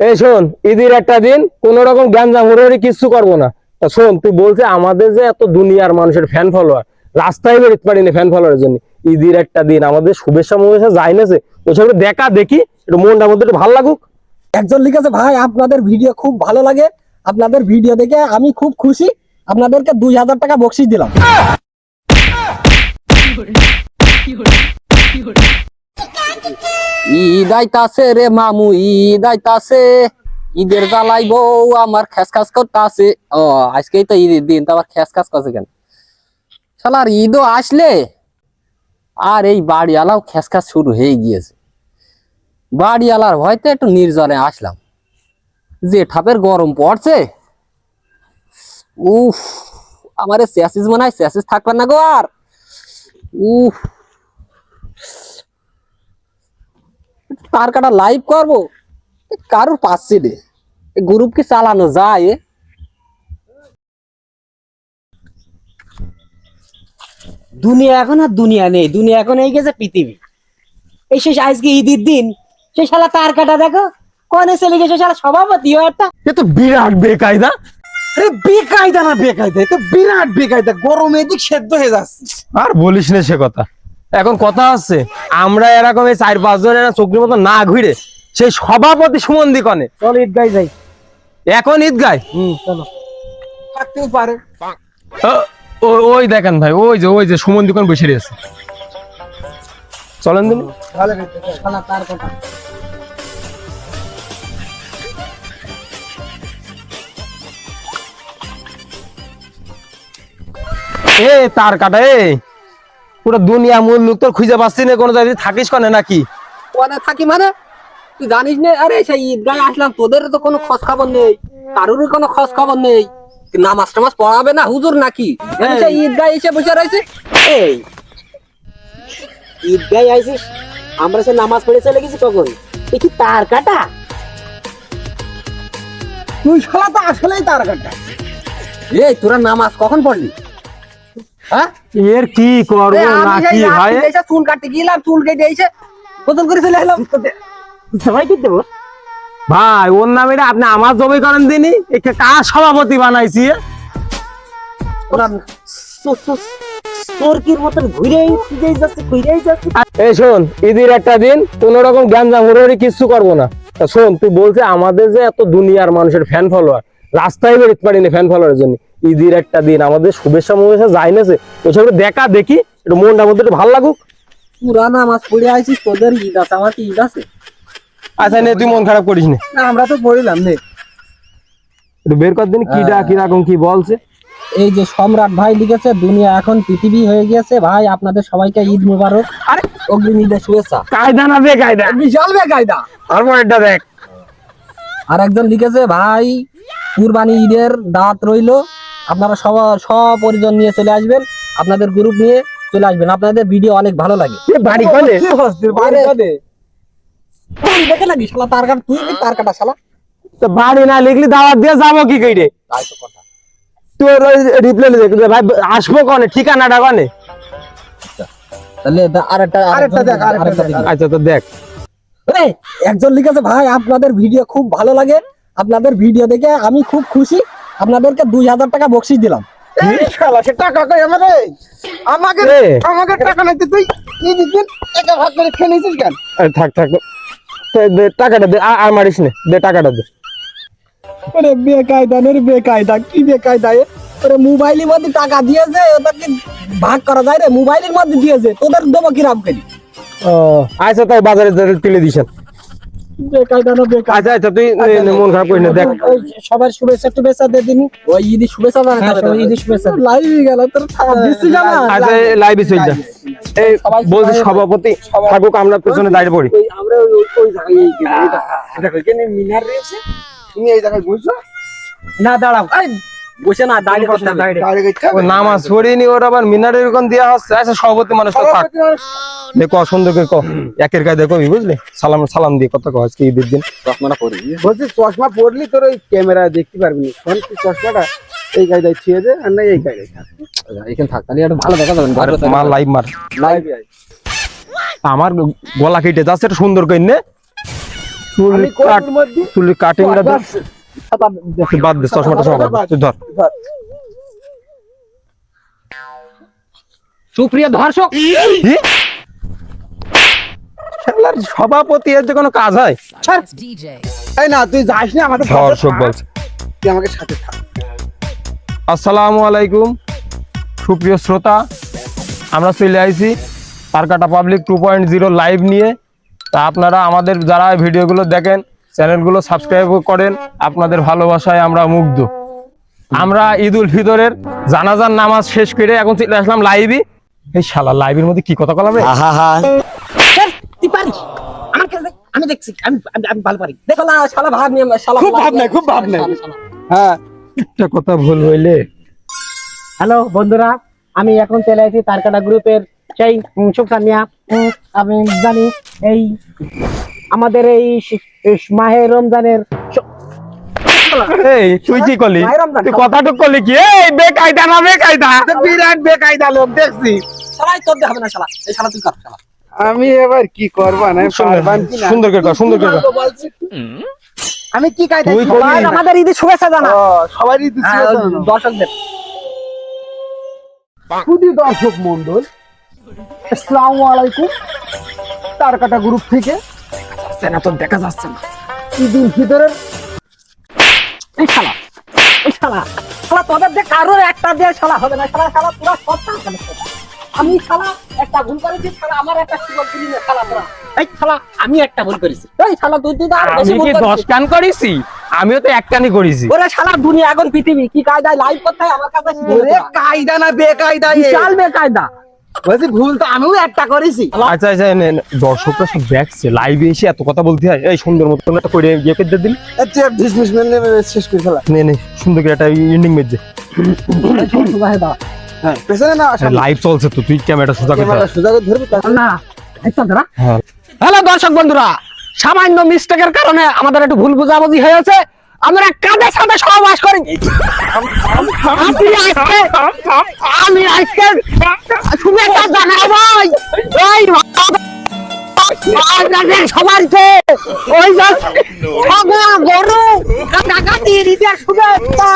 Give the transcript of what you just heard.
এই শোন ঈদের একটা দিন কোন রকম গ্যাঞ্জাম হুড়ি কিচ্ছু করব না। তা শোন তুই বলছে আমাদের যে এত দুনিয়ার মানুষের ফ্যান ফলোয়ার রাস্তায় বেরোতে পারি না ফ্যান ফলোয়ারের জন্য। ঈদের একটা দিন আমাদের শুভেচ্ছা মুভেচ্ছা যাই না সে ওইসব দেখা দেখি একটু মনটা মধ্যে একটু ভালো লাগুক। একজন লিখেছে ভাই আপনাদের ভিডিও খুব ভালো লাগে। আপনাদের ভিডিও দেখে আমি খুব খুশি। আপনাদেরকে দুই হাজার টাকা বকশিস দিলাম। ঈদ আইতাছে রে মামু, ঈদ আইতাছে। ঈদের জ্বালাই বউ, আমার খেস খাস করতাছে। ও, আজকেই তো ঈদের দিন, তো আবার খেস খাস করছে কেন? শালার ঈদও আসলে। আর এই বাড়িওয়ালাও খেস খাস শুরু হয়ে গিয়েছে। বাড়িওয়ালার ভয়তে একটু নির্জনে আসলাম। যে ঠাপের গরম পড়ছে। উফ, আমার স্যাসিস মনে হয় স্যাসিস থাকবে না গো আর। উফ। তার কাটা লাইভ করব? কারোর পাচ্ছি রে চালানো যায় দুনিয়া এখন আর দুনিয়া নেই। দুনিয়া এখন এই গেছে পৃথিবী। এই শেষ আজকে ঈদের দিন। সে শালা তার কাটা দেখো। কনে চলে গেছে? শালা সভাপতি একটা। এ তো বিরাট বেকায়দা। আরে বেকায়দা না বেকায়দা এ তো বিরাট বেকায়দা। গরমে দিক সেদ্ধ হয়ে যাচ্ছে। আর বলিস না সে কথা। এখন কথা হচ্ছে আমরা এরকম এই চার পাঁচ জন এরা চোখের মতো না ঘুরে সেই সভাপতি সুমন্দি কনে চল ঈদ গাই যাই। এখন ঈদগায়? হুম চলো। থাকতেও পারে। ওই দেখেন ভাই ওই যে ওই যে বসে রয়েছে। চলেন দিন। তার কথা। এ তার কাটা এ। পুরো দুনিয়া মূল লোক তোর খুঁজে পাচ্ছি না কোনো জায়গায় থাকিস কনে নাকি? ওখানে থাকি মানে? তুই জানিস না? আরে সেই ঈদগায় আসলাম তোদের তো কোনো খোঁজ খবর নেই কারোরই কোনো খোঁজ খবর নেই নামাজ টামাজ পড়াবে না হুজুর নাকি? সেই ঈদগায় এসে বসে রয়েছে? এই ঈদ গাই আইছিস আমরা সে নামাজ পড়ে চলে গেছি কখন? কি তার কাটা? তুই শালা তো আসলেই তার কাটা। এই তোরা নামাজ কখন পড়লি? হ্যাঁ এর কি করব? না কি এসে চুল কাটতে গেলাম চুল কেটে এসে বোতল করে চলে এলাম। সবাই কি দেবো? ভাই ওর নামে আপনি আমার জমি করেন দিনই একে কার সভাপতি বানাইছি এ? মতন ঘুরেই ফিরেই যাচ্ছে ঘুরেই যাচ্ছে। এই শোন ঈদের একটা দিন কোন রকম গ্যাঞ্জাম হুড়ি কিচ্ছু করব না। শোন তুই বলছে আমাদের যে এত দুনিয়ার মানুষের ফ্যান ফলোয়ার রাস্তায় বেরোতে পারিনি ফ্যান ফলোয়ারের জন্য। ঈদের একটা দিন আমাদের শুভেচ্ছা মুভেচ্ছা যাই না ওইসব দেখা দেখি একটু মনটা মধ্যে একটু ভালো লাগুক। পুরা নামাজ পড়ে আইছিস তোদের ঈদ আছে আমার কি ঈদ আছে? আচ্ছা নে তুই মন খারাপ করিস না। না আমরা তো পড়িলাম নে। একটু বের কর দিন কিডা কীরকম কি বলছে। এই যে সম্রাট ভাই লিখেছে দুনিয়া এখন পৃথিবী হয়ে গিয়েছে ভাই আপনাদের সবাইকে ঈদ মুবারক। আরে অগ্রিম ঈদের শুভেচ্ছা। কায়দা না বে কায়দা বিশাল বেকায়দা। তারপর এটা দেখ। আর একজন লিখেছে ভাই কুরবানি ঈদের দাঁত রইল। আপনারা সব সপরিজন নিয়ে চলে আসবেন আপনাদের গ্রুপ নিয়ে চলে আসবেন। আপনাদের ভিডিও অনেক ভালো লাগে। বাড়ি কনে আরে, বাড়ি দেখে নাকি শালা তার কাটা তুই কি তার কাটা শালা? তো বাড়ি না লিখলি দাওয়াত দিয়ে যাব কি কইরে? তাই তো কথা। তোর রিপ্লাই দেখ ভাই আসব কনে? ঠিকানাটা কনে? তাহলে দা- আরেকটা আরেকটা দেখ আরেকটা দেখ। আচ্ছা তো দেখ। একজন লিখেছে ভাই আপনাদের ভিডিও খুব ভালো লাগে। আপনাদের ভিডিও দেখে আমি খুব খুশি। আপনাদেরকে দুই হাজার টাকা বকশিস দিলাম। সে টাকা কই আমারে? আমাকে আমাকে টাকা তুই কি একা ভাগ করে খেয়ে নিছিস কেন? থাক থাক। টাকাটা দে আর- মারিস নে। দে টাকাটা দে। আরে বেকায়দা রে বেকায়দা কি বেকায়দা আরে মোবাইলের মধ্যে টাকা দিয়েছে ওটা কি ভাগ করা যায় রে। মোবাইলের মধ্যে দিয়েছে তোদের দেবো কিরাম করি। ও আচ্ছা তাই বাজারে তুলে দিস বেকায়দা না বেকায়দা আচ্ছা আচ্ছা তুই নে, নে, মন খারাপ করিস না দেখ। সবার শুভেচ্ছা টুভেচ্ছা দিয়ে দিনি। ওই ঈদের শুভেচ্ছা জানাতে ঈদের শুভেচ্ছা লাইভ গেল তোর দিচ্ছি জানা। আচ্ছা লাইভে চল যা এই বলছি সভাপতি থাকুক আমরা পেছনে দাঁড়িয়ে পড়ি। আমরা ওই ওই জায়গায় এটা মিনার রয়েছে। তুমি এই জায়গায় বসছো না দাঁড়াও। এই, বসে না দাঁড়িয়ে করতে হবে। ও নামাজ পড়িনি ওর আবার মিনারের এরকম দেওয়া হচ্ছে আচ্ছা সভাপতি মানুষ তো থাক। দেখ সুন্দর করে ক একের গায়ে দেখো বুঝলি? সালাম সালাম দিয়ে কত কো আজকে ঈদের দিন। বলছি চশমা পড়লি তোর ওই ক্যামেরা দেখতে পারবি না। কোন কি চশমাটা এই কায়দায় ছিয়ে দে আর না এই কায়দায় থাক। এখানে থাক তাহলে একটু ভালো দেখা যাবে মার লাইভ মার। লাইভে আমার গলা কেটে যাচ্ছে এটা সুন্দর করে নে। চুল কাটিংটা বাদ দে। চশমাটা তুই ধর। সুপ্রিয় সভাপতি এর যে কোনো কাজ হয়? না তুই যাস না আমাদের দর্শক বলছে। তুই আমাকে সাথে থাক। আসসালামু আলাইকুম সুপ্রিয় শ্রোতা। আমরা চলে আইছি তারকাটা public two point zero live নিয়ে। তা আপনারা আমাদের যারা ভিডিওগুলো দেখেন চ্যানেলগুলো সাবস্ক্রাইব করেন। আপনাদের ভালোবাসায় আমরা মুগ্ধ। আমরা ঈদ উল ফিতরের জানাজার নামাজ শেষ করে এখন চলে আসলাম লাইভই এই শালা লাইভের মধ্যে কি কথা তুই পারিস? আমার কাছে আমি দেখছি আমি আমি- আমি ভালো পারি। দেখো না শালা ভাব নিয়ে শালা খুব ভাব নাই, খুব ভাব নাই। শালা, শালা। হ্যাঁ। একটা কথা ভুল হইলে। হ্যালো বন্ধুরা আমি এখন চলে আসি তারকাটা গ্রুপের সেই উম, আমি জানি এই আমাদের এই মাহে রমজানের স- এই তুই কি করলি? তুই কথাটুক করলি কি? এই বেকায়দা না বেকায়দা। বিরাট বেকায়দা লোক দেখছি। শালাই তোর দিয়ে না শালা। এই শালা তুই কর শালা। আমি এবার কি করবা না পারবান কি না সুন্দর করে সুন্দর করে আমি কি কায়দা তুই করবি? সবার আমাদের শুভেচ্ছা জানা। তো না। দর্শকদের। দর্শক মন্ডল আসসালামু আলাইকুম তারকাটা গ্রুপ থেকে। যাচ্ছে না তোর দেখা যাচ্ছে না। ঈদ উল ফিতরের এই শালা এই শালা শালা তোদের যে কারোর একটা দিয়ে শালা হবে না শালা শালা পুরো সব আমি শালা একটা ভুল করেছি শালা আমার একটা সুযোগ দিলি না শালা তোরা। এই শালা আমি একটা ভুল করেছি। এই শালা তুই তুই আর বেশি ভুল কান করেছি? আমিও তো এক কানই করেছি। ওরে শালা দুনিয়া এখন পৃথিবী কি কায়দায় লাইভ করতে আমার কাছে? ওরে কায়দা না বেকায়দা। বিশাল বেকায়দা। বলছি ভুল তো আমিও একটা করেছি। আচ্ছা আচ্ছা দর্শকরা সব দেখছে লাইভে এসে এত কথা বলতে হয়। এই সুন্দর মতো একটা করে ইয়ে করে দিন আচ্ছা ডিসমিস শেষ করে ফেলা। নে নে সুন্দর করে একটা এন্ডিং মেজে হ্যাঁ পেছনে না লাইভ চলছে তো তুই ক্যামেরাটা সোজা করে সোজা করে ধরবি না আচ্ছা ধরা। হ্যাঁ। হ্যালো দর্শক বন্ধুরা সামান্য মিস্টেকের কারণে আমাদের একটু ভুল বুঝাবুঝি হয়েছে। আমরা কাদের সাথে সহবাস করি? আজকে আমি আজকে শুভেচ্ছা জানাব ওই সবাইকে ওই গরু টাকা দিয়ে দিতে শুভেচ্ছা।